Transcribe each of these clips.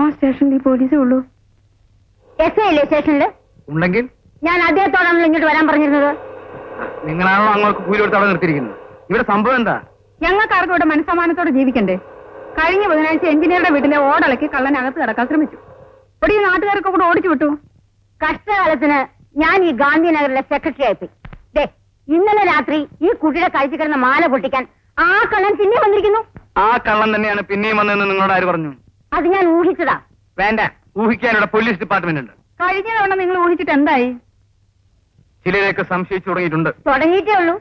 ആ സ്റ്റേഷനിൽ പോലീസേ ഉള്ളൂ. എസ് ഐ അല്ലേ സ്റ്റേഷനിൽ ഉണ്ടെങ്കിൽ? ഞാൻ അദ്ദേഹത്തോടാണല്ലോ ഇങ്ങോട്ട് വരാൻ പറഞ്ഞിരുന്നത്. നിങ്ങളാണോ അങ്ങോട്ട് കൂലി കൊടുത്ത് അവിടെ നിർത്തിയിരിക്കുന്നത്. ഇവിടെ സംഭവം എന്താ? ഞങ്ങൾക്കാർക്കും ഇവിടെ മനസ്സമാനത്തോടെ ജീവിക്കണ്ടേ? കഴിഞ്ഞ ബുധനാഴ്ച എഞ്ചിനീയറുടെ വീട്ടിലെ ഓടലക്കി കള്ളനകത്ത് കിടക്കാൻ ശ്രമിച്ചു. ഇവിടെ ഈ നാട്ടുകാരൊക്കെ കൂടെ ഓടിച്ചു വിട്ടു. കഷ്ടകാലത്തിന് ഞാൻ ഈ ഗാന്ധിനഗറിലെ സെക്രട്ടറി ആയിപ്പോയി ദേ ഇന്നലെ രാത്രി ഈ കുട്ടിയുടെ കഴിച്ചു കിടന്ന മാല പൊട്ടിക്കാൻ ആ കള്ളൻ പിന്നെ വന്നിരിക്കുന്നു. ആ കള്ളൻ തന്നെയാണ് പിന്നെയും വന്നതെന്ന് നിങ്ങളോട് ആര് പറഞ്ഞു? അത് ഞാൻ ഊഹിച്ചതാ. വേണ്ട ഊഹിക്കാനുള്ള പോലീസ് ഡിപ്പാർട്ട്മെന്റ് ഉണ്ട്. കഴിഞ്ഞ തവണ നിങ്ങൾ ഊഹിച്ചിട്ട് എന്തായി? ചിലരെയൊക്കെ സംശയിച്ചു തുടങ്ങിയിട്ടുണ്ട്. തുടങ്ങിയിട്ടേ ഉള്ളൂ.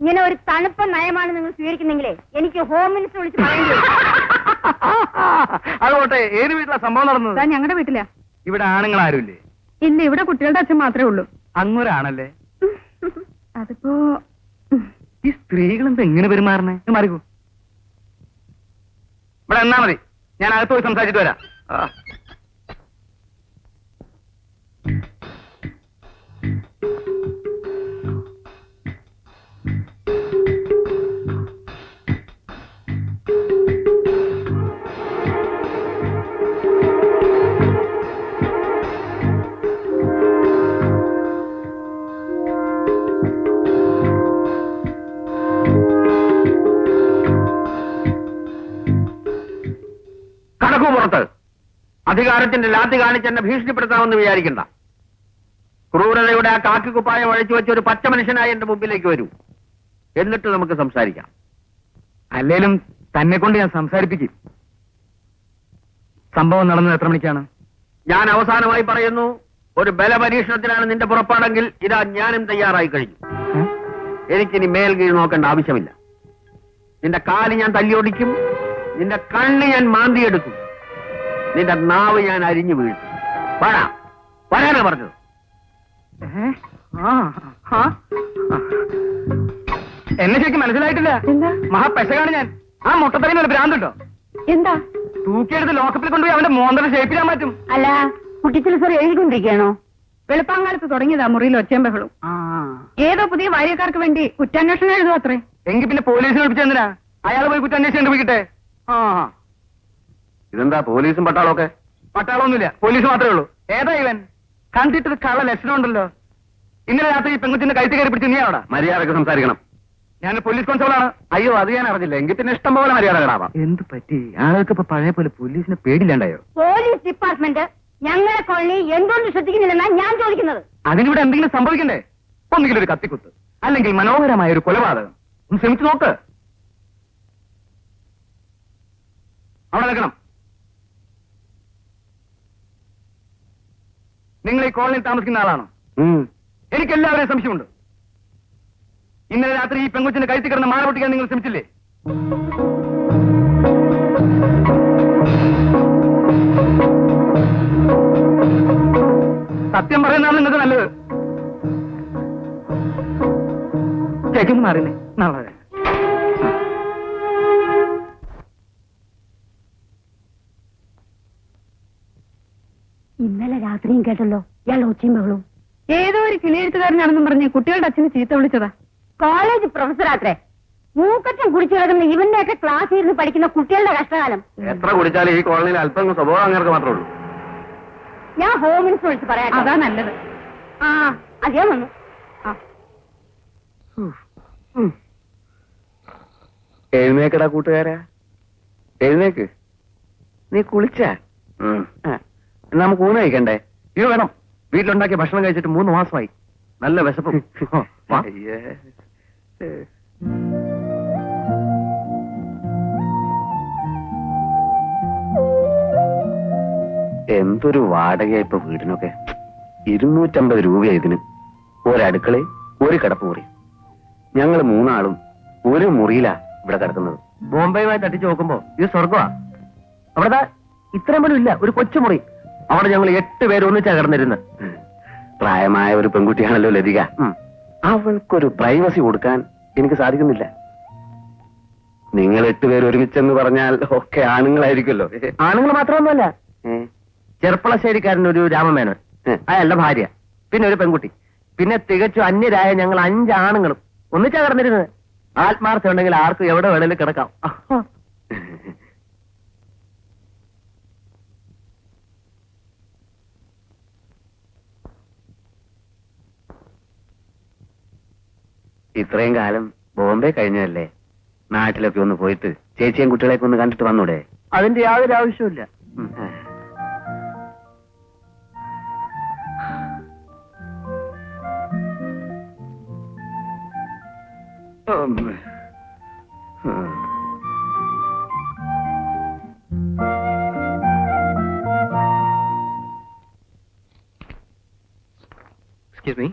ഇങ്ങനെ ഒരു തണുപ്പ നയമാണ് നിങ്ങൾ സ്വീകരിക്കുന്നെങ്കിലേ എനിക്ക് ഹോം മിനിസ്റ്റർ വിളിച്ച് പറയേണ്ടി അതുകൊട്ടെ ഏത് വീട്ടിലാ സംഭവം നടന്നത്? ഞങ്ങളുടെ വീട്ടിലാ. ഇവിടെ ആണുങ്ങൾ ആരുമില്ലേ ഇല്ല ഇവിടെ കുട്ടികളുടെ അച്ഛൻ മാത്രമേ ഉള്ളൂ. അങ്ങൊരാണല്ലേ? അതിപ്പോ ഈ സ്ത്രീകൾ എന്താ എങ്ങനെ പെരുമാറണേ മാറിക്കോ. ഇവിടെ എന്നാ മതി. ഞാൻ അകത്ത് പോയി സംസാരിച്ചിട്ട് വരാം. അധികാരത്തിന്റെ ലാത്തി കാണിച്ച് എന്നെ ഭീഷണിപ്പെടുത്താമെന്ന് വിചാരിക്കണ്ട. ക്രൂരതയുടെ ആ കാക്കിക്കുപ്പായം അഴിച്ചു വെച്ച ഒരു പച്ച മനുഷ്യനായി എന്റെ മുമ്പിലേക്ക് വരൂ. എന്നിട്ട് നമുക്ക് സംസാരിക്കാം. അല്ലേലും തന്നെ കൊണ്ട് ഞാൻ സംസാരിപ്പിക്കും. സംഭവം നടന്നത് എത്ര മണിക്കാണ്? ഞാൻ അവസാനമായി പറയുന്നു ഒരു ബലപരീക്ഷണത്തിനാണ് നിന്റെ പുറപ്പാടെങ്കിൽ ഇതാ ഞാനും തയ്യാറായി കഴിഞ്ഞു. എനിക്കിനി മേൽ കീഴ് നോക്കേണ്ട ആവശ്യമില്ല. നിന്റെ കാൽ ഞാൻ തല്ലിയൊടിക്കും നിന്റെ കണ്ണ് ഞാൻ മാന്തിയെടുക്കും. നിന്റെ നാവ് ഞാൻ അരിഞ്ഞു വീഴ്ത്തി. വരാ വരാനാ പറഞ്ഞത്. എന്നെ ശരിക്കും മനസ്സിലായിട്ടില്ല. എന്താ? മഹാപെശകാണ് ഞാൻ. ആ മുട്ടത്തറിന് ഒരു ഭ്രാന്തുണ്ടോ? എന്താ? തൂക്കിയെടുത്ത് ലോക്കപ്പിൽ കൊണ്ടുപോയി അവന്റെ മോന്തല ഷേപ്പിലാൻ പറ്റും. അല്ല കുട്ടിച്ചിൽ സാർ എഴുതിക്കൊണ്ടിരിക്കുകയാണോ? വെളുപ്പാങ്കാലത്ത് തുടങ്ങിയതാ മുറിയിൽ ഒച്ചയും ബഹളും. ഏതോ പുതിയ വാര്യക്കാർക്ക് വേണ്ടി കുറ്റാന്വേഷണം എഴുതും അത്രേ? എങ്കിൽ പിന്നെ പോലീസിനെ ഒളിപ്പിച്ചെന്തിനാ അയാൾ പോയി കുറ്റാന്വേഷണം കണ്ടുപിടിക്കട്ടെ? ആ. ഇതെന്താ പോലീസും പട്ടാളമൊക്കെ? പട്ടാളമൊന്നുമില്ല പോലീസ് മാത്രമേ ഉള്ളൂ. ഏതാ ഇവൻ? കണ്ടിട്ടൊരു കള്ള ലക്ഷണം ഉണ്ടല്ലോ ഇന്നലെ രാത്രി ഈ പെൺകുച്ചിന്റെ കഴുത്ത് കയറി പിടിച്ച് നീ അവിടെ? മര്യാദയ്ക്ക് സംസാരിക്കണം. ഞാൻ പോലീസ് കോൺസ്റ്റബിളാണ്. അയ്യോ അത് ഞാൻ അറിഞ്ഞില്ല. എങ്കിൽ പിന്നെ ഇഷ്ടം പോലെ മര്യാദ കേടാവാം. എന്ത് പറ്റി? ആളുകൾക്ക് ഇപ്പൊ പഴയ പോലെ പോലീസിനെ പേടില്ലാണ്ടായോ പോലീസ് ഡിപ്പാർട്ട്മെന്റ് ഞങ്ങളെ കോളനി എന്തുകൊണ്ട് ശ്രദ്ധിക്കുന്നില്ലെന്നാ ഞാൻ ചോദിക്കുന്നത്. അതിനിവിടെ എന്തെങ്കിലും സംഭവിക്കണ്ടേ? ഒന്നുകിൽ ഒരു കത്തിക്കുത്ത് അല്ലെങ്കിൽ മനോഹരമായ ഒരു കൊലപാതകം. ഒന്ന് ശ്രമിച്ചു നോക്ക്. അവിടെ നിൽക്കണം. നിങ്ങൾ ഈ കോളനിയിൽ താമസിക്കുന്ന ആളാണോ? എനിക്ക് എല്ലാവരെയും സംശയമുണ്ട്. ഇന്നലെ രാത്രി ഈ പെങ്കൊച്ചിന്റെ കഴുത്തി കിടന്ന മാല പൊട്ടിക്കാൻ നിങ്ങൾ ശ്രമിച്ചില്ലേ? സത്യം പറയുന്നതാണ് നിങ്ങൾക്ക് നല്ലത്. ചേച്ചി മാറിനെ നാളെ രാത്രിയും കേട്ടല്ലോ. ഇയാളുടെ ഒച്ചയും ബഹളും ഏതോ ഒരു കിളിയെഴുത്തുകാരനാണെന്നും പറഞ്ഞ് കുട്ടികളുടെ അച്ഛനെ ചീത്ത വിളിച്ചതാ. കോളേജ് പ്രൊഫസറാത്രേ മൂക്കറ്റം കുടിച്ചു കിടക്കുന്ന ഇവന്റെയൊക്കെ ക്ലാസ്സിൽ ഇരുന്ന് പഠിക്കുന്ന കുട്ടികളുടെ കഷ്ടകാലം. എത്ര കുടിച്ചാലും ഈ കോളനിയിൽ അല്പം സ്വഭാവം അങ്ങനെ മാത്രമേ ഉള്ളൂ. ഞാൻ ഹോം മിനിസ്റ്റർ വിളിച്ച് പറയാം അതാ നല്ലത്. ആ അതേ വന്നു. എഴുന്നേക്കടാ കൂട്ടുകാരാ. എഴുന്നേക്ക്. നീ കുളിച്ചാ? നമുക്ക് ഊണ് കഴിക്കണ്ടേ? ഇത് വേണം. വീട്ടിലുണ്ടാക്കിയ ഭക്ഷണം കഴിച്ചിട്ട് മൂന്ന് മാസമായി. നല്ല വിശപ്പ്. അയ്യേ. എന്തൊരു വാടകയാ ഇപ്പൊ വീടിനൊക്കെ. ഇരുന്നൂറ്റമ്പത് രൂപയാ ഇതിന്. ഒരടുക്കളയും ഒരു കിടപ്പ് മുറി. ഞങ്ങൾ മൂന്നാളും ഒരു മുറിയിലാ ഇവിടെ കിടക്കുന്നത്. ബോംബെയുമായി തട്ടിച്ചു നോക്കുമ്പോ ഇത് സ്വർഗമാ അവിടെ ഇത്രയും പോലും ഇല്ല ഒരു കൊച്ചുമുറി. അവിടെ ഞങ്ങൾ എട്ട് പേര് ഒന്നിച്ചാ കിടന്നിരുന്നത് പ്രായമായ ഒരു പെൺകുട്ടിയാണല്ലോ ലതിക. അവൾക്കൊരു പ്രൈവസി കൊടുക്കാൻ എനിക്ക് സാധിക്കുന്നില്ല. നിങ്ങൾ എട്ടുപേർ ഒരുമിച്ചെന്ന് പറഞ്ഞാൽ ഒക്കെ ആണുങ്ങളായിരിക്കുമല്ലോ. ആണുങ്ങൾ മാത്രമൊന്നുമല്ല. ചെറുപ്പളശ്ശേരിക്കാരൻ ചെർപ്പളശ്ശേരിക്കാരൻ ഒരു രാമമേനോൻ. അയാളുടെ ഭാര്യ. പിന്നെ ഒരു പെൺകുട്ടി. പിന്നെ തികച്ചും അന്യരായ ഞങ്ങൾ അഞ്ച് ആണുങ്ങളും. ഒന്നിച്ചാ കിടന്നിരുന്നത്. ആത്മാർത്ഥം ഉണ്ടെങ്കിൽ ആർക്കും എവിടെ വേണേലും കിടക്കാം. ഇത്രയും കാലം ബോംബെ കഴിഞ്ഞതല്ലേ? നാട്ടിലൊക്കെ ഒന്ന് പോയിട്ട് ചേച്ചിയും കുട്ടികളെയൊക്കെ ഒന്ന് കണ്ടിട്ട് വന്നൂടെ? അതിന്റെ യാതൊരു ആവശ്യമില്ല. എക്സ്ക്യൂസ് മീ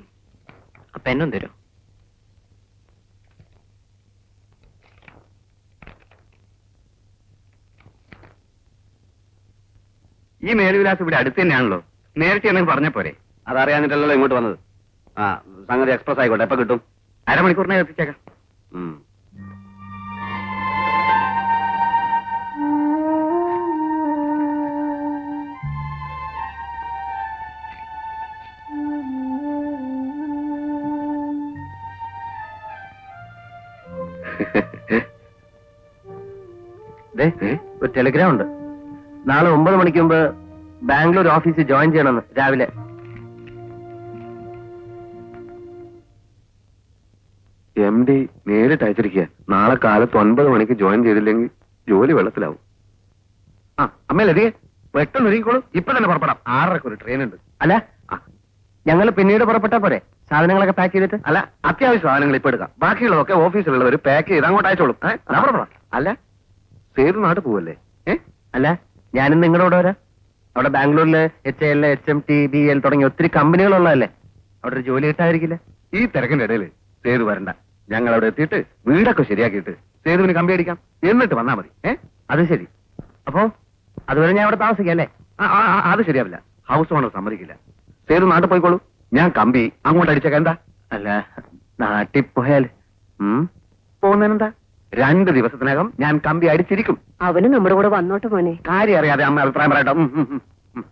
പെന്നും തരും ഈ മേലുവിലാസം ഇവിടെ അടുത്ത് തന്നെയാണല്ലോ. നേരത്തെ എന്നെ പറഞ്ഞ പോരെ. അതറിയാന്നിട്ടല്ലോ ഇങ്ങോട്ട് വന്നത്. ആ സംഗതി എക്സ്പ്രസ് ആയിക്കോട്ടെ. എപ്പോ കിട്ടും? അരമണിക്കൂറിനെ എത്തിച്ചേക്കാം. ഒരു ടെലിഗ്രാം ഉണ്ട്. നാളെ ഒമ്പത് മണിക്ക് മുമ്പ് ബാംഗ്ലൂർ ഓഫീസിൽ ജോയിൻ ചെയ്യണമെന്ന് രാവിലെ. എം ഡി നേരിട്ട് അയച്ചിരിക്കുക. നാളെ കാലത്ത് ഒൻപത് മണിക്ക് ജോയിൻ ചെയ്തില്ലെങ്കിൽ ജോലി വെള്ളത്തിലാവും. ആ അമ്മയല്ലേ പെട്ടെന്ന് ഒരുങ്ങിക്കോളൂ. ഇപ്പൊ തന്നെ പുറപ്പെടാം. ആറരക്ക് ഒരു ട്രെയിൻ ഉണ്ട്. അല്ല ഞങ്ങൾ പിന്നീട് പുറപ്പെട്ടാ പോരെ? സാധനങ്ങളൊക്കെ പാക്ക് ചെയ്തിട്ട്? അല്ല അത്യാവശ്യ സാധനങ്ങൾ ഇപ്പൊ എടുക്കാം. ബാക്കിയുള്ളതൊക്കെ ഓഫീസിലുള്ളവർ പാക്ക് ചെയ്ത് അങ്ങോട്ട് അയച്ചോളും. ഞാൻ പുറപ്പെടാം. അല്ല. സേതു നാട് പോവല്ലേ? ഏ അല്ല. ഞാനും നിങ്ങളോട് വരാം. അവിടെ ബാംഗ്ലൂരിൽ H L H M T B L തുടങ്ങിയ ഒത്തിരി കമ്പനികളുള്ളതല്ലേ? അവിടെ ഒരു ജോലി കിട്ടാതിരിക്കില്ല? ഈ തിരക്കിന്റെ ഇടയിൽ സേതു വരണ്ട. ഞങ്ങൾ അവിടെ എത്തിയിട്ട് വീടൊക്കെ ശരിയാക്കിയിട്ട് സേതുവിന് കമ്പി അടിക്കാം. എന്നിട്ട് വന്നാ മതി. ഏ? അത് ശരി. അപ്പോ അതുവരെ ഞാൻ അവിടെ താമസിക്കാം അല്ലേ? ആ, ആ, ആ, അത് ശരിയാവില്ല. ഹൗസ് ഓണർ സമ്മതിക്കില്ല. സേതു നാട്ടിൽ പോയിക്കോളൂ. ഞാൻ കമ്പി അങ്ങോട്ട് അടിച്ചേക്കാം. എന്താ? അല്ല നാട്ടിൽ പോയാൽ പോകുന്നതിനെന്താ? രണ്ട് ദിവസത്തിനകം ഞാൻ കമ്പി അടിച്ചിരിക്കും. അവന് നമ്മുടെ കൂടെ വന്നോട്ട് മോനെ. കാര്യം അറിയാതെ അമ്മ അഭിപ്രായം പറയട്ടോ ഉം, ഉം, ഉം, ഉം.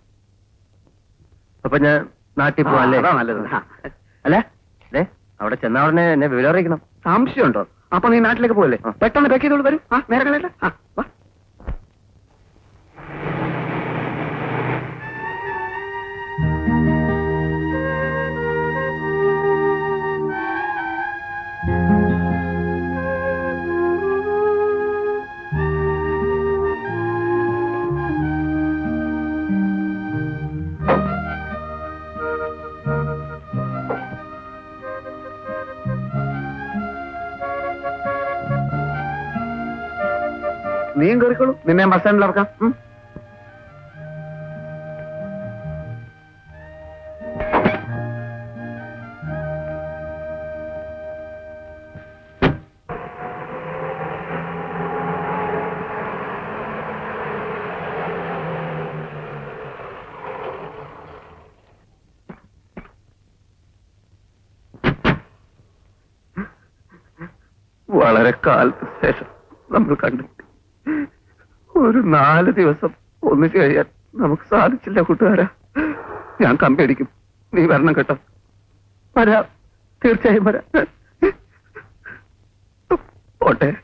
അപ്പൊ ഞാൻ നാട്ടിൽ പോവാല്ലേ അതാ നല്ലത്. അല്ലേ അല്ല ദേ അവിടെ ചെന്ന ഉടനെ എന്നെ വിവരം അറിയിക്കണം. സംശയമുണ്ടോ? അപ്പൊ നീ നാട്ടിലേക്ക് പോകല്ലേ പെട്ടെന്ന് പാക്ക് ചെയ്തോളൂ വരും. ആ നേരെ കളയല്ല ആ വാ. നീയും കയറിക്കോളൂ നിന്നെ ബസ് സ്റ്റാൻഡിൽ ഇറക്കാം. വളരെ കാലത്തിന് ശേഷം നമ്മൾ കണ്ടുമുട്ടി ഒരു നാല് ദിവസം ഒന്നിച്ചു കഴിയാൻ നമുക്ക് സാധിച്ചില്ല കൂട്ടുകാരാ. ഞാൻ കമ്പി അടിക്കും. നീ വരണം കേട്ടോ. വരാം. തീർച്ചയായും വരാം. പോട്ടെ.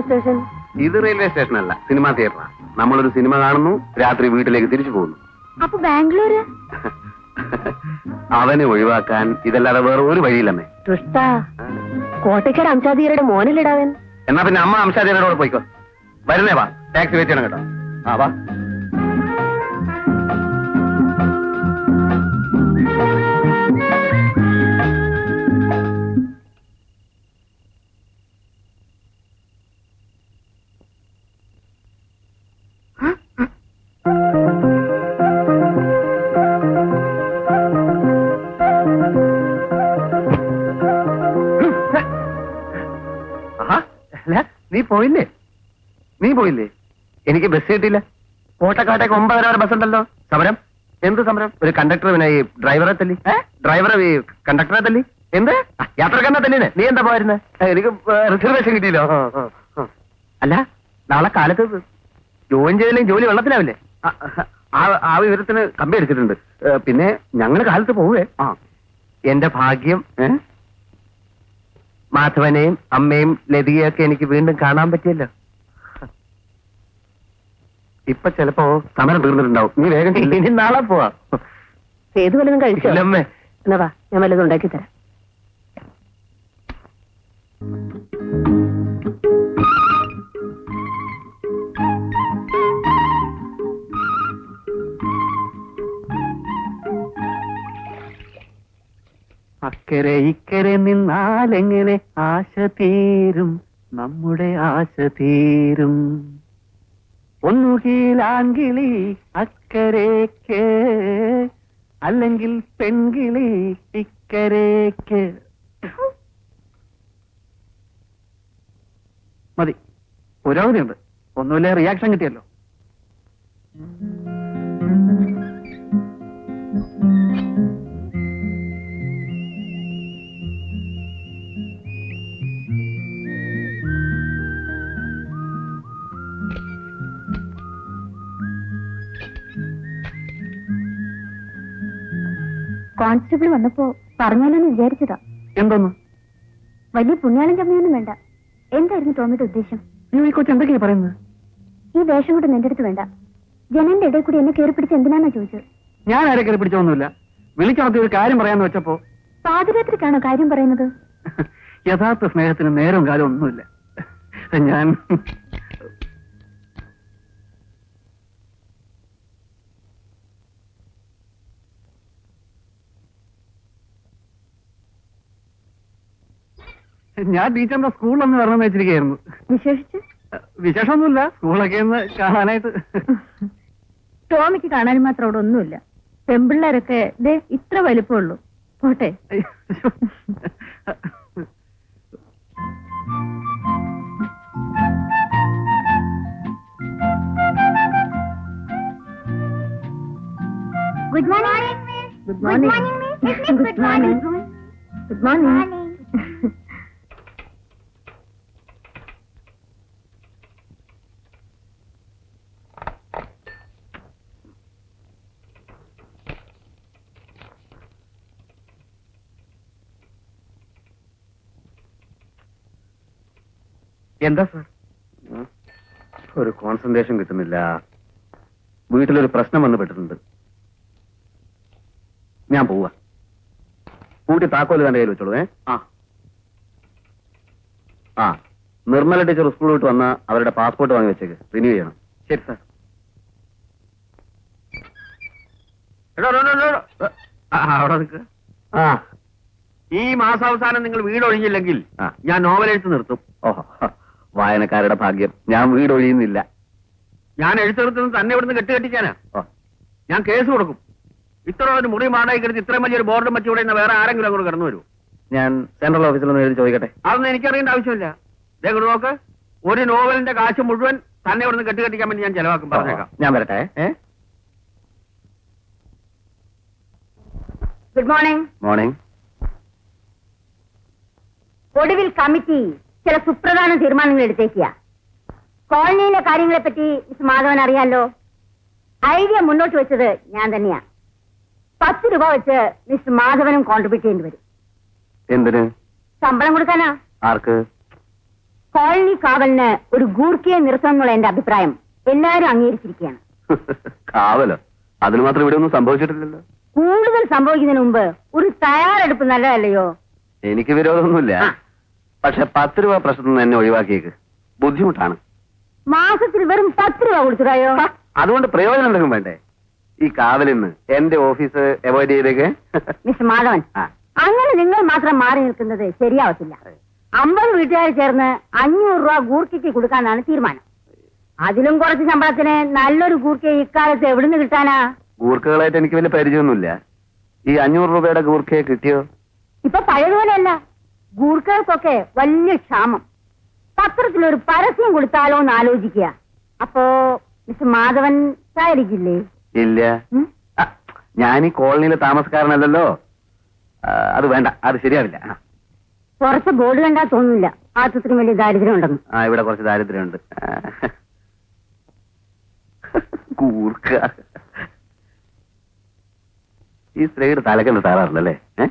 Railway station? ഇത് റെയിൽവേ സ്റ്റേഷൻ അല്ല സിനിമാ തിയേറ്ററാണ് നമ്മളൊരു സിനിമ കാണുന്നു രാത്രി വീട്ടിലേക്ക് തിരിച്ചു പോകുന്നു. അപ്പൊ ബാംഗ്ലൂര്? അവനെ ഒഴിവാക്കാൻ ഇതല്ലാതെ വേറെ ഒരു വഴിയില്ലമ്മേ. ദുഷ്ട. കോട്ടയ്ക്കാട് അംശാദീരുടെ മോനിലിടാവൻ എന്നാ പിന്നെ അമ്മ അംശാദിയോട് പോയിക്കോ. വരുന്നേ വാ. ടാക്സി വെയിറ്റ് ചെയ്യണം കേട്ടോ. ആ വാ. പോയില്ലേ? നീ പോയില്ലേ? എനിക്ക് ബസ് കിട്ടിയില്ല. കോട്ടക്കാട്ടേക്ക് ഒമ്പതര വരെ ബസ് ഉണ്ടല്ലോ. സമരം? എന്ത് സമരം? ഒരു കണ്ടക്ടർ പിന്നെ ഈ ഡ്രൈവറെ തല്ലി. ഡ്രൈവറെ ഈ കണ്ടക്ടറെ തല്ലി. എന്ത്? യാത്രക്കാരനെ തല്ലിന് നീ എന്താ പോയിരുന്നെ? എനിക്ക് റിസർവേഷൻ കിട്ടിയില്ലോ. അല്ല നാളെ കാലത്ത് ജോയിൻ ചെയ്തില്ലെങ്കിൽ ജോലി വെള്ളത്തിലാവില്ലേ? ആ, വിവരത്തിന് കമ്പി അടിച്ചിട്ടുണ്ട്. പിന്നെ ഞങ്ങൾ കാലത്ത് പോവേ. ആ. എന്റെ ഭാഗ്യം ഏ? മാധവനെയും അമ്മയും ലതികയൊക്കെ എനിക്ക് വീണ്ടും കാണാൻ പറ്റിയല്ലോ. ഇപ്പൊ ചിലപ്പോ സമരം തീർന്നിട്ടുണ്ടാവും. നീ വേഗം ചെല്ല്. ഇനി നാളെ പോവാ. ഏത് വല്ലതും കഴിച്ചോ? ഇല്ലമ്മേ. എന്നാ വാ ഞാൻ വല്ലതും ഉണ്ടാക്കി തരാം. അക്കരെ ഇക്കരെ നിന്നാലെങ്ങനെ ആശ തീരും? നമ്മുടെ ആശ തീരും. ഒന്നുകിലാങ്കിളി അക്കരേക്ക് അല്ലെങ്കിൽ പെൺകിളി ഇക്കരേക്ക്. മതി. പുരോഗതിയുണ്ട് ഒന്നുമില്ല റിയാക്ഷൻ കിട്ടിയല്ലോ? കോൺസ്റ്റബിൾ വന്നപ്പോ പറഞ്ഞാലോന്ന് വിചാരിച്ചതാ. എന്തോന്ന്? വലിയ പുണ്യാളം ചമ്മയൊന്നും വേണ്ട. എന്തായിരുന്നു ടോമിയുടെ ഉദ്ദേശം? അയ്യോ ഈ കൊച്ചു എന്തൊക്കെയാ പറയുന്നത്? ഈ വേഷം കൂടെ നിന്റെ അടുത്ത് വേണ്ട. ജനന്റെ ഇടയിൽ കൂടി എന്നെ കയറി പിടിച്ച് എന്തിനാന്നാ ചോദിച്ചത്? ഞാൻ ആരെ കയറി പിടിച്ചൊന്നുമില്ല വിളിച്ചുണർത്തി ഒരു കാര്യം പറയാന്ന് വെച്ചപ്പോ പാതിരാത്രിക്കാണോ കാര്യം പറയുന്നത്? യഥാർത്ഥ സ്നേഹത്തിന് നേരം കാലം ഒന്നുമില്ല. ഞാൻ ഞാൻ ടീച്ചറിന്റെ സ്കൂളിലൊന്ന് വരണമെന്ന് വെച്ചിരിക്കുന്നു വിശേഷിച്ച്? വിശേഷമൊന്നുമില്ല. സ്കൂളൊക്കെ ഒന്ന് കാണാനായിട്ട്. ടോമിക്ക് കാണാനും മാത്രം അവിടെ ഒന്നുമില്ല. പെമ്പിള്ളേരൊക്കെ ദേ ഇത്ര വലിപ്പമുള്ളൂ. പോട്ടെ. Good morning good morning good morning good morning എന്താ സാർ. ഒരു കോൺസെൻട്രേഷൻ കിട്ടുന്നില്ല. വീട്ടിലൊരു പ്രശ്നം വന്ന് പെട്ടിട്ടുണ്ട് ഞാൻ പോവാ. കൂട്ടി താക്കോൽ തന്റെ കയ്യിൽ വെച്ചോളൂ ഏ? ആ. ആ. നിർമ്മല ടീച്ചർ സ്കൂൾ വിട്ട് വന്ന അവരുടെ പാസ്പോർട്ട് വാങ്ങി വെച്ചേക്ക്. റിന്യൂ ചെയ്യണം. ശരി സാർ. ആ, അവിടെ നിൽക്ക്. ആ. ഈ മാസാവസാനം നിങ്ങൾ വീട് ഒഴിഞ്ഞില്ലെങ്കിൽ. ഞാൻ നോവലെഴുത്ത് നിർത്തും. ഓഹോ. വായനക്കാരുടെ ഭാഗ്യം. ഞാൻ വീട് ഒഴിയുന്നില്ല. ഞാൻ എഴുത്ത് തന്നെ ഇവിടുന്ന് കെട്ടുകെട്ടിക്കാനാ ഞാൻ കേസ് കൊടുക്കും. ഇത്ര ഒരു മുറി മാടായി കിടന്ന് ഇത്രയും വലിയൊരു ബോർഡും വെച്ച് ഇവിടെ വേറെ ആരെങ്കിലും അങ്ങോട്ട് കടന്നു വരൂ ഞാൻ സെൻട്രൽ ഓഫീസിൽ ഒന്ന് എഴുതി ചോദിക്കട്ടെ? അതൊന്നും എനിക്കറിയേണ്ട ആവശ്യമില്ല. ദേ ഇങ്ങോട്ട് നോക്ക്. ഒരു നോവലിന്റെ കാശ് മുഴുവൻ തന്നെ ഇവിടുന്ന് കെട്ടുകെട്ടിക്കാൻ വേണ്ടി ഞാൻ ചെലവാക്കും. പറഞ്ഞേക്കാം. ഞാൻ വരട്ടെ. ഗുഡ് മോർണിംഗ് മോർണിംഗ് ഒടുവിൽ കമ്മിറ്റി. ചില സുപ്രധാന തീരുമാനങ്ങൾ എടുത്തേക്കുക. കോളനിയിലെ കാര്യങ്ങളെ പറ്റി മിസ് മാധവൻ അറിയാലോ? ഐഡിയ മുന്നോട്ട് വെച്ചത് ഞാൻ തന്നെയാ. പത്ത് രൂപ വെച്ച് മിസ് മാധവനും കോൺട്രിബ്യൂട്ട് ചെയ്യേണ്ടി വരും. എന്തിന്? ശമ്പളം കൊടുക്കാനാ? ആർക്ക്? കോളനി കാവലിന് ഒരു ഗൂർക്കയെ നിർത്തണമെന്നുള്ള എന്റെ അഭിപ്രായം എല്ലാരും അംഗീകരിച്ചിരിക്കുകയാണ്. കാവലോ? അതിന് മാത്രം ഇവിടെ ഒന്നും സംഭവിച്ചിട്ടില്ലല്ലോ. കൂടുതൽ സംഭവിക്കുന്നതിന് മുമ്പ് ഒരു തയ്യാറെടുപ്പ് നല്ലതല്ലയോ? എനിക്ക് വിരോധമൊന്നുമില്ല. പക്ഷെ പത്ത് രൂപ പ്രശ്നത്തിൽ നിന്ന് എന്നെ ഒഴിവാക്കിയേക്ക്. ബുദ്ധിമുട്ടാണ്. മാസത്തിൽ വെറും പത്ത് രൂപ കൊടുത്തതായോ അതുകൊണ്ട് പ്രയോജനം എന്തെങ്കിലും വേണ്ടേ? ഈ കാവലിന്ന് എന്റെ ഓഫീസ് അവോയ്ഡ് ചെയ്തേക്ക്. മിസ്റ്റർ മാധവൻ. അങ്ങനെ നിങ്ങൾ മാത്രം മാറി നിൽക്കുന്നത് ശരിയാവത്തില്ല. അമ്പത് വീട്ടുകാർ ചേർന്ന് അഞ്ഞൂറ് രൂപ ഗൂർക്കയ്ക്ക് കൊടുക്കാനാണ് തീരുമാനം. അതിലും കുറച്ച് ശമ്പളത്തിന് നല്ലൊരു ഗൂർക്ക ഇക്കാലത്ത് എവിടുന്ന് കിട്ടാനാ? ഗൂർക്കകളായിട്ട് എനിക്ക് വലിയ പരിചയമൊന്നുമില്ല. ഈ അഞ്ഞൂറ് രൂപയുടെ ഗൂർക്കയെ കിട്ടിയോ? ഇപ്പൊ പഴയതുപോലെയല്ല. ഗൂർക്കകൾക്കൊക്കെ വലിയ ക്ഷാമം. പത്രത്തിൽ ഒരു പരസ്യം കൊടുത്താലോ എന്ന് ആലോചിക്കുക. അപ്പോ മിസ് മാധവൻ ചായടിക്കില്ലേ? ഇല്ല. ഉം? ഞാൻ ഈ കോളനിയിലെ താമസക്കാരനല്ലല്ലോ. ആ, അത് വേണ്ട അത് ശരിയാവില്ല. ആ. പുറത്ത് ബോർഡ് കണ്ടാ തോന്നില്ല ആശുപത്രി വലിയ ദാരിദ്ര്യം ഉണ്ടെന്ന് ആ ഇവിടെ കുറച്ച് ദാരിദ്ര്യമുണ്ട്. ആ. കൂർക്ക ഈ സ്ത്രീയുടെ തലക്കെന്ന് താറാറില്ലല്ലേ ഏ?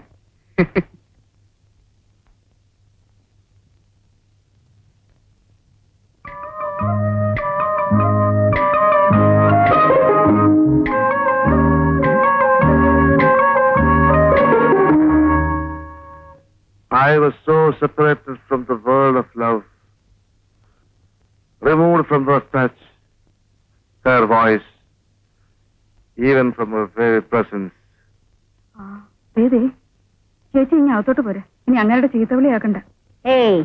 So separated from the world of love, removed from her touch, her voice, even from her very presence. baby ചേച്ചി ഇനി അകത്തോട്ട് പോരെ ഇനി അങ്ങയുടെ ചീത്തവിളി ആക്കണ്ട ഏയ്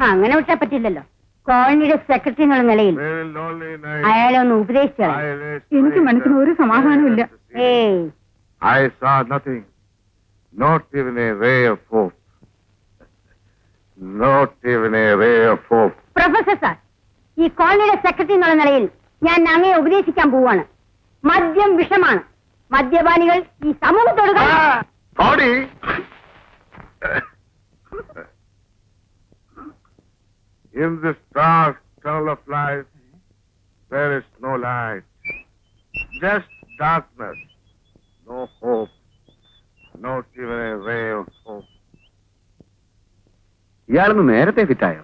അങ്ങനെ വിട്ടാ പറ്റില്ലല്ലോ കോളനിയുടെ സെക്രട്ടറി എന്നുള്ള നിലയിൽ Very lonely night. അയാളെ ഒന്ന് ഉപദേശിച്ചാൽ I lay എനിക്ക് straight മനസ്സിന് ഒരു സമാധാനമില്ല ഏയ് I saw nothing, not even a ray of hope. Not even a ray of hope. Professor sir ഈ കോളനിയുടെ സെക്രട്ടറി എന്നുള്ള നിലയിൽ ഞാൻ അങ്ങയെ ഉപദേശിക്കാൻ പോവാണ് മദ്യം വിഷമാണ് മദ്യപാനികൾ ഈ സമൂഹത്തോട് കളി- Body! In this dark tunnel of life, there is no light. Just darkness. No hope. Not even a ray of hope. ഇയാളൊന്ന് നേരത്തെ ഫിറ്റായോ?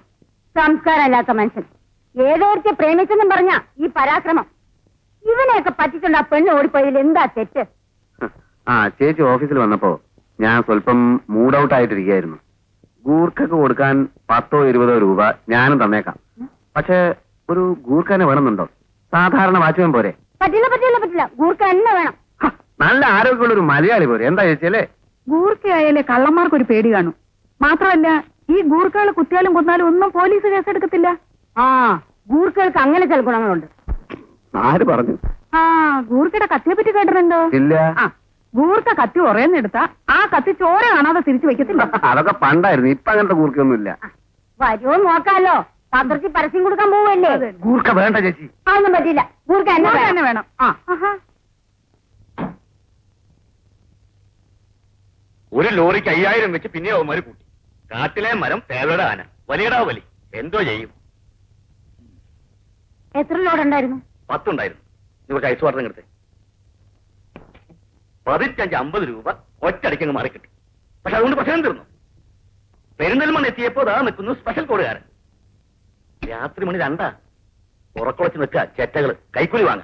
സംസ്കാരമല്ലാത്ത മനുഷ്യൻ. ഏതോർക്ക് പ്രേമിച്ചെന്നും പറഞ്ഞ ഈ പരാക്രമം. ഇവനെയൊക്കെ പറ്റിച്ചുണ്ട് ആ പെണ്ണ് ഓടിപ്പോയതിൽ എന്താ തെറ്റ്? ആ ചേച്ചി ഓഫീസിൽ വന്നപ്പോ ഞാൻ സ്വല്പം മൂഡ് ഔട്ട് ആയിട്ടിരിക്കുകയായിരുന്നു ഗൂർഖക്ക് കൊടുക്കാൻ പത്തോ ഇരുപതോ രൂപ ഞാനും തന്നേക്കാം. പക്ഷെ ഒരു ഗൂർഖനെ വേണമെന്നുണ്ടോ? സാധാരണ വാച്ച്മാൻ പോരെ. പറ്റില്ല പറ്റില്ല പറ്റില്ല. ഗൂർഖ എന്നെ വേണം. ഹ, നല്ല ആരോഗ്യമുള്ള ഒരു മലയാളി പോരെ. എന്താ ചേച്ചി അല്ലേ? ഗൂർക്കയായാലേ കള്ളന്മാർക്കൊരു പേടി കാണും. മാത്രമല്ല ഈ ഗൂർക്കകൾ കുത്തിയാലും കൊന്നാലും ഒന്നും പോലീസ് കേസെടുക്കത്തില്ല ആ ഗൂർക്കകൾക്ക് അങ്ങനെ ചില ഗുണങ്ങളുണ്ട്. ആര് പറഞ്ഞു? ആ ഗൂർക്കയുടെ കത്തിയെ പറ്റി കേട്ടിട്ടുണ്ടോ? ഇല്ല. ആ ഗൂർക്ക കത്തി ഉറയെന്നെടുത്ത ആ കത്തി ചോര കാണാതെ തിരിച്ചു വെക്കത്തില്ല. അതൊക്കെ പണ്ടായിരുന്നു ഇപ്പൊ അങ്ങനത്തെ ഗൂർക്കൊന്നുമില്ല വരുമോ നോക്കാലോ. പത്രത്തിൽ പരസ്യം കൊടുക്കാൻ പോവല്ലേ? ഗൂർക്ക വേണ്ട ചേച്ചി. അതൊന്നും പറ്റില്ല ഗൂർക്ക എന്നെ വേണം. തന്നെ വേണം. ആ. ഒരു ലോറിക്ക് അയ്യായിരം വെച്ച് പിന്നെ അവന്മാര് കൂട്ടി. കാട്ടിലെ മരം തേവയുടെ ആന. വലിയടാ വലി. എന്തോ ചെയ്യും? എത്ര ലോഡ് ഉണ്ടായിരുന്നു പത്തുണ്ടായിരുന്നു നിങ്ങൾക്ക് ഐസ് വാട്ടർ എടുത്തേ. പതിറ്റഞ്ച് അമ്പത് രൂപ ഒറ്റടിക്കങ്ങ് മാറി കിട്ടി പക്ഷെ അതുകൊണ്ട് പ്രശ്നം തീർന്നു. പെരിന്തൽമണ്ണ എത്തിയപ്പോ അതാ നിൽക്കുന്നു സ്പെഷ്യൽ കോടുകാരൻ. രാത്രി മണി രണ്ടാ. ഉറക്കുളച്ച് നിൽക്കുക ചെറ്റകൾ. കൈക്കൂലി വാങ്ങ.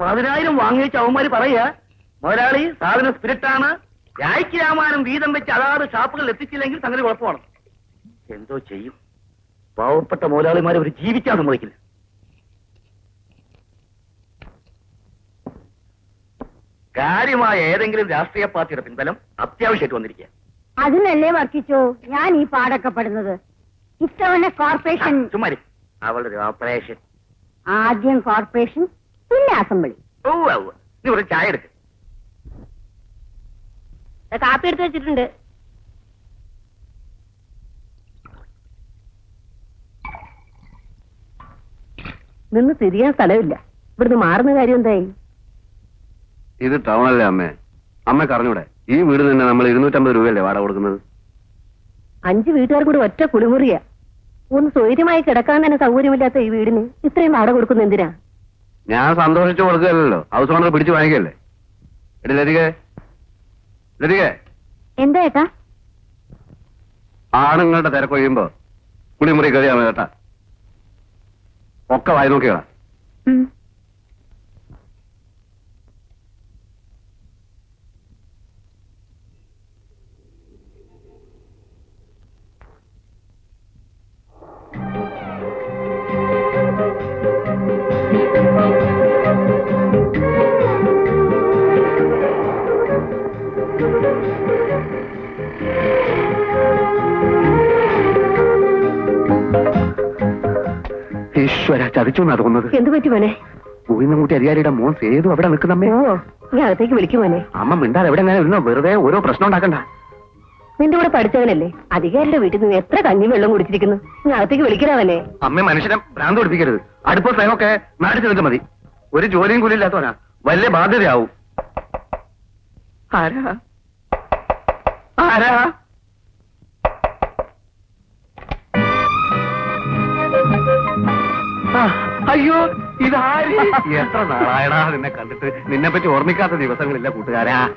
പതിനായിരം വാങ്ങിച്ച അവന്മാര് പറയാ മുതലാളി സാധനം സ്പിരിറ്റാണ് രായ്ക്ക് രാമാനം വീതം വെച്ച് അതാത് ഷാപ്പുകളിൽ എത്തിച്ചില്ലെങ്കിൽ സംഗതി കുഴപ്പമാണ്. എന്തോ ചെയ്യും? പാവപ്പെട്ട മുതലാളിമാരെ ഒരു ജീവിക്കാൻ സമ്മതിക്കില്ല. കാര്യമായ ഏതെങ്കിലും രാഷ്ട്രീയ പാർട്ടിയുടെ പിൻബലം അത്യാവശ്യമായിട്ട് വന്നിരിക്കുക അതിനല്ലേ വർക്കിച്ചോ ഞാൻ ഈ പാടൊക്കെ പെടുന്നത്. ഇത്തവണ കോർപ്പറേഷൻ ചുമ്മാരി അവളുടെ ഒരു ഓപ്പറേഷൻ ആദ്യം കോർപ്പറേഷൻ പിന്നെ അസംബ്ലി ഓ ഔ നീ ഒരു ചായ എടുക്ക്. കാപ്പി എടുത്ത് വെച്ചിട്ടുണ്ട്. നിന്ന് തിരിയാൻ സ്ഥലമില്ല. ഇവിടുന്ന് മാറുന്ന കാര്യം എന്തായി? ഇത് ടൗണല്ലേ അമ്മേ? അമ്മ അറിഞ്ഞൂടെ ഈ വീട് തന്നെ നമ്മൾ ഇരുന്നൂറ്റമ്പത് രൂപയല്ലേ വാടക കൊടുക്കുന്നത്? അഞ്ച് വീട്ടുകാർ കൂടി ഒറ്റ കുളിമുറിയാ. ഒന്ന് സ്വൈര്യമായി കിടക്കാൻ തന്നെ സൗകര്യമില്ലാത്ത ഈ വീടിന് ഇത്രയും വാടക കൊടുക്കുന്ന എന്തിനാ? ഞാൻ സന്തോഷിച്ചു കൊടുക്കുകയല്ലോ ഹൗസ് ഓണർ പിടിച്ചു വാങ്ങിക്കല്ലേ എടി ലതികെ ലതികെ. എന്താ ഏട്ടാ? ആണുങ്ങളുടെ തിരക്കൊഴിയുമ്പോ കുളിമുറി കയറിയാ മതി കേട്ടാ ഒക്കെ വായി നോക്കിയാ ചതിച്ചു എന്നാ തോന്നുന്നത്? എന്ത് പറ്റി മോനെ? കൂട്ടി അധികാരിയുടെ മോൻ സേതു അവിടെ നിൽക്കുന്നമ്മേ. ഓ നീ അകത്തേക്ക് വിളിക്കും മോനെ. അമ്മ മിണ്ടാതെ എവിടെ എങ്ങനെ ഇരുന്നോ? വെറുതെ ഓരോ പ്രശ്നം ഉണ്ടാക്കണ്ട. നിന്റെ കൂടെ പഠിച്ചവനല്ലേ? അധികാരിയുടെ വീട്ടിൽ നിന്ന് എത്ര കഞ്ഞി വെള്ളം കുടിച്ചിരിക്കുന്നു? ഞാൻ അകത്തേക്ക് വിളിക്കണവനെ അമ്മ മനുഷ്യനെ ഭ്രാന്ത് പഠിപ്പിക്കരുത് അടുപ്പ സ്നേഹമൊക്കെ നാടിച്ചു നിൽക്കാൻ മതി. ഒരു ജോലിയും കൂടി ഇല്ലാത്തവനാ. വലിയ ബാധ്യതയാവും. ആരാ? ആരാ? അയ്യോ ഇതാര് എത്ര നാളായടാ നിന്നെ കണ്ടിട്ട്. നിന്നെ പറ്റി ഓർമ്മിക്കാത്ത ദിവസങ്ങളില്ല കൂട്ടുകാരാ.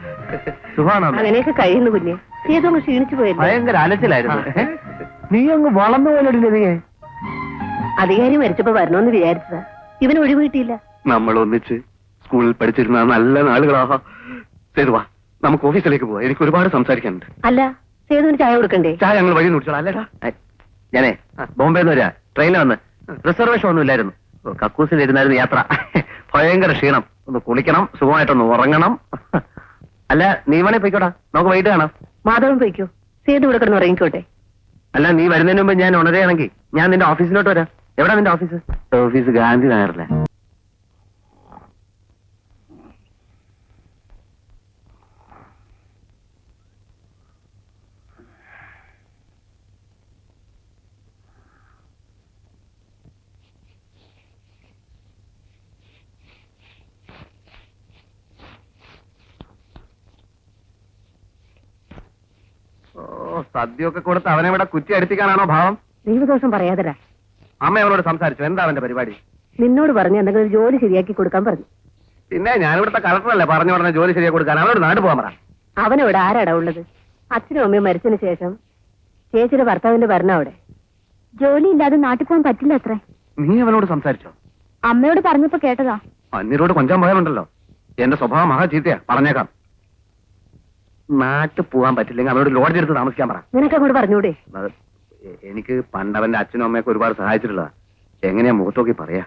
സുഖാണോ? അങ്ങനെയൊക്കെ കഴിയുന്നു കുഞ്ഞ്. ഏതോ ക്ഷീണിച്ചു പോയി ഭയങ്കര അലച്ചിലായിരുന്നു. നീ അങ്ങ് വളർന്നു പോലടില്ലേ അധികാരി മരിച്ചപ്പോ വരണമെന്ന് വിചാരിച്ചതാ. ഇവന് ഒഴിവ് കിട്ടിയില്ല. നമ്മൾ ഒന്നിച്ച് സ്കൂളിൽ പഠിച്ചിരുന്ന നല്ല നാളുകളാ. സേതുവാ നമുക്ക് ഓഫീസിലേക്ക് പോവാ. എനിക്ക് ഒരുപാട് സംസാരിക്കാനുണ്ട്. അല്ല സേതുവിന് ചായ കൊടുക്കണ്ടേ? ചായ ഞങ്ങൾ വഴി നോടിച്ചോളാം അല്ലേടാ. ഞാനേ ബോംബെന്ന് വരാ. ട്രെയിനിൽ വന്ന്. റിസർവേഷൻ ഒന്നും ഇല്ലായിരുന്നു ഓ, കക്കൂസിലിരുന്നായിരുന്നു യാത്ര. ഭയങ്കര ക്ഷീണം. ഒന്ന് കുളിക്കണം സുഖമായിട്ടൊന്ന് ഉറങ്ങണം. അല്ല നീ വേണേ പോയിക്കോടാ. നമുക്ക് വൈകിട്ട് കാണാം. മാധവൻ പോയിക്കോ. സേതു ഇവിടെ കിടന്ന് ഉറങ്ങിക്കോട്ടെ. അല്ല നീ വരുന്നതിന് മുമ്പ് ഞാൻ ഉണരുകയാണെങ്കിൽ ഞാൻ നിന്റെ ഓഫീസിലോട്ട് വരാം. എവിടെ നിന്റെ ഓഫീസ് ഓഫീസ് ഗാന്ധി നഗറിലെ ഓ സദ്യയൊക്കെ കൊടുത്ത് അവനെ ഇവിടെ കുറ്റി അടുപ്പിക്കാനാണോ ഭാവം? ദൈവദോഷം പറയാതരാ അമ്മ അവനോട് സംസാരിച്ചു. എന്താ അവന്റെ പരിപാടി? നിന്നോട് പറഞ്ഞു എന്തെങ്കിലും ജോലി ശരിയാക്കി കൊടുക്കാൻ പറഞ്ഞു. പിന്നെ ഞാനിവിടുത്തെ കളക്ടറല്ലേ പറഞ്ഞു പറഞ്ഞ ജോലി ശരിയാക്കി കൊടുക്കാൻ. അവനോട് നാട് പോകാൻ പറ. അവനോട് ആരാടാ ഉള്ളത്? അച്ഛനും അമ്മയും മരിച്ചതിന് ശേഷം ചേച്ചിയുടെ ഭർത്താവിന്റെ ഭരണം അവിടെ. ജോലി ഇല്ലാതെ നാട്ടിൽ പോകാൻ പറ്റില്ല അത്രേ. നീ അവനോട് സംസാരിച്ചോ? അമ്മയോട് പറഞ്ഞപ്പോ കേട്ടതാ. അന്യരോട് കൊഞ്ചാൻ പോയാലുണ്ടല്ലോ. എന്റെ സ്വഭാവം മഹാ ചീത്തയാ. പറഞ്ഞേക്കാം. നാട്ടിൽ പോവാൻ പറ്റില്ലെങ്കിൽ അവരോട് ലോഡ്ജ് എടുത്ത് താമസിക്കാൻ പറ. നിനക്ക് അങ്ങോട്ട് പറഞ്ഞൂടെ? എനിക്ക് പണ്ട് പണ്ടവന്റെ അച്ഛനും അമ്മയൊക്കെ ഒരുപാട് സഹായിച്ചിട്ടുള്ളതാ. എങ്ങനെയാ മുഖത്തോക്കി പറയാ?